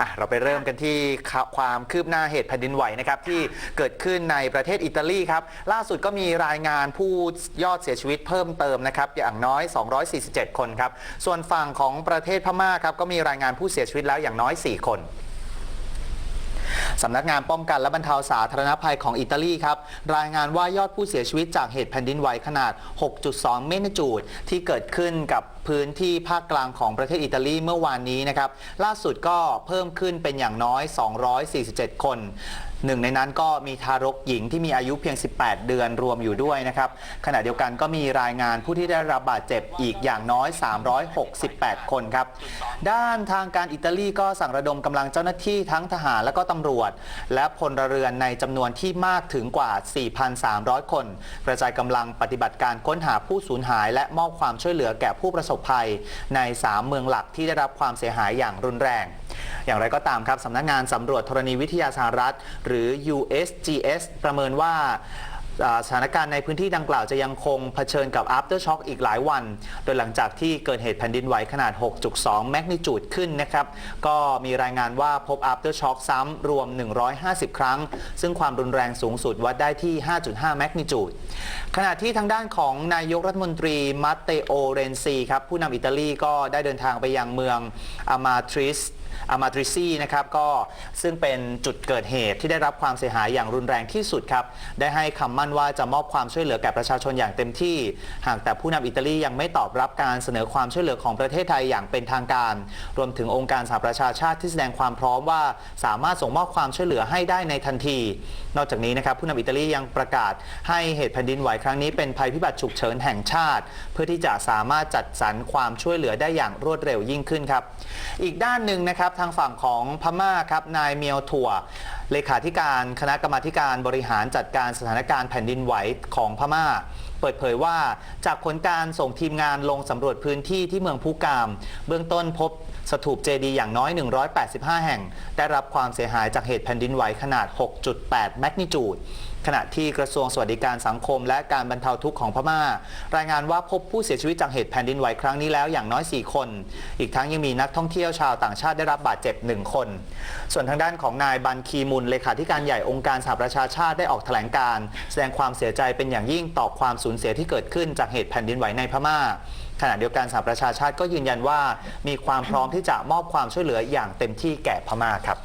อะเราไปเริ่มกันที่ข่าวความคืบหน้าเหตุแผ่นดินไหวนะครับที่เกิดขึ้นในประเทศอิตาลีครับล่าสุดก็มีรายงานผู้ยอดเสียชีวิตเพิ่มเติมนะครับอย่างน้อย 247 คนครับส่วนฝั่งของประเทศพม่าครับก็มีรายงานผู้เสียชีวิตแล้วอย่างน้อย 4 คน สำนักงานป้องกันและบรรเทาสาธารณภัยของอิตาลีครับรายงานว่ายอดผู้เสียชีวิตจากเหตุแผ่นดินไหวขนาด 6.2 เมกนิจูดที่เกิดขึ้นกับพื้นที่ภาคกลางของประเทศอิตาลีเมื่อวานนี้นะครับล่าสุดก็เพิ่มขึ้นเป็นอย่างน้อย 247 คนหนึ่งในนั้นก็มีทารกหญิงที่มีอายุเพียง 18 เดือนรวมอยู่ด้วยนะครับ ขณะเดียวกันก็มีรายงานผู้ที่ได้รับบาดเจ็บอีกอย่างน้อย 368 คนครับ ด้านทางการอิตาลีก็สั่งระดมกำลังเจ้าหน้าที่ทั้งทหารและก็ตำรวจ และพลเรือนในจำนวนที่มากถึงกว่า 4,300 คน กระจายกำลังปฏิบัติการค้นหาผู้สูญหาย และมอบความช่วยเหลือแก่ผู้ประสบภัย ใน 3 เมืองหลักที่ได้รับความเสียหายอย่างรุนแรง อย่างไรก็ตามครับสำนักงานสำรวจธรณีวิทยาสหรัฐ หรือ USGS ประเมินว่าอ่าสถานการณ์ในพื้นที่ดังกล่าวจะยังคงเผชิญกับ after shock อีกหลายวัน โดยหลังจากที่เกิดเหตุแผ่นดินไหวขนาด 6.2 แมกนิจูดขึ้นนะครับ ก็มีรายงานว่าพบ after shock ซ้ำรวม 150 ครั้ง ซึ่งความรุนแรงสูงสุดวัดได้ที่ 5.5 แมกนิจูด ขณะที่ทางด้านของนายกรัฐมนตรีมาเตโอ เรนซีครับผู้นำอิตาลีก็ได้เดินทางไปยังเมืองอามาทริสอามาทริซีนะครับก็ซึ่งเป็นจุดเกิดเหตุที่ได้รับความเสียหายอย่างรุนแรงที่สุดครับ ได้ให้คำมั่นว่าจะมอบความช่วยเหลือแก่ประชาชนอย่างเต็มที่ หากแต่ผู้นำอิตาลียังไม่ตอบรับการเสนอความช่วยเหลือของประเทศไทยอย่างเป็นทางการ รวมถึงองค์การสหประชาชาติที่แสดงความพร้อมว่า สามารถส่งมอบความช่วยเหลือให้ได้ในทันที นอกจากนี้นะครับผู้นำอิตาลียังประกาศให้เหตุแผ่นดินไหวครั้งนี้เป็นภัยพิบัติฉุกเฉินแห่งชาติ เพื่อที่จะสามารถจัดสรรความช่วยเหลือได้อย่างรวดเร็วยิ่งขึ้นครับ อีกด้านหนึ่งนะครับทางฝั่งของพม่าครับนายเมียวถั่ว เลขาธิการคณะกรรมาการบริหารจัดการสถานการณ์แผ่นดินไหวของพม่า เปิดเผยว่าจากผลการส่งทีมงานลงสำรวจพื้นที่ที่เมืองพูกาม เบื้องต้นพบ สถูปเจดีย์อย่างน้อย 185 แห่ง ได้รับความเสียหายจากเหตุแผ่นดินไหวขนาด 6.8 แมกนิจูดขณะที่กระทรวงสวัสดิการสังคม และการบรรเทาทุกข์ของพม่า รายงานว่าพบผู้เสียชีวิตจากเหตุแผ่นดินไหวครั้งนี้แล้วอย่างน้อย 4 คน อีกทั้งยังมีนักท่องเที่ยวชาวต่างชาติได้รับบาดเจ็บ 1 คน ส่วนทางด้านของนายบันคีมุนเลขาธิการใหญ่องค์การสหประชาชาติได้ออกแถลงการ์แสดงความเสียใจเป็นอย่างยิ่งต่อความสูญเสียที่เกิดขึ้นจากเหตุแผ่นดินไหวในพม่า ขณะเดียวกันสหประชาชาติก็ยืนยันว่า มีความพร้อมที่จะมอบความช่วยเหลืออย่างเต็มที่แก่พม่าครับ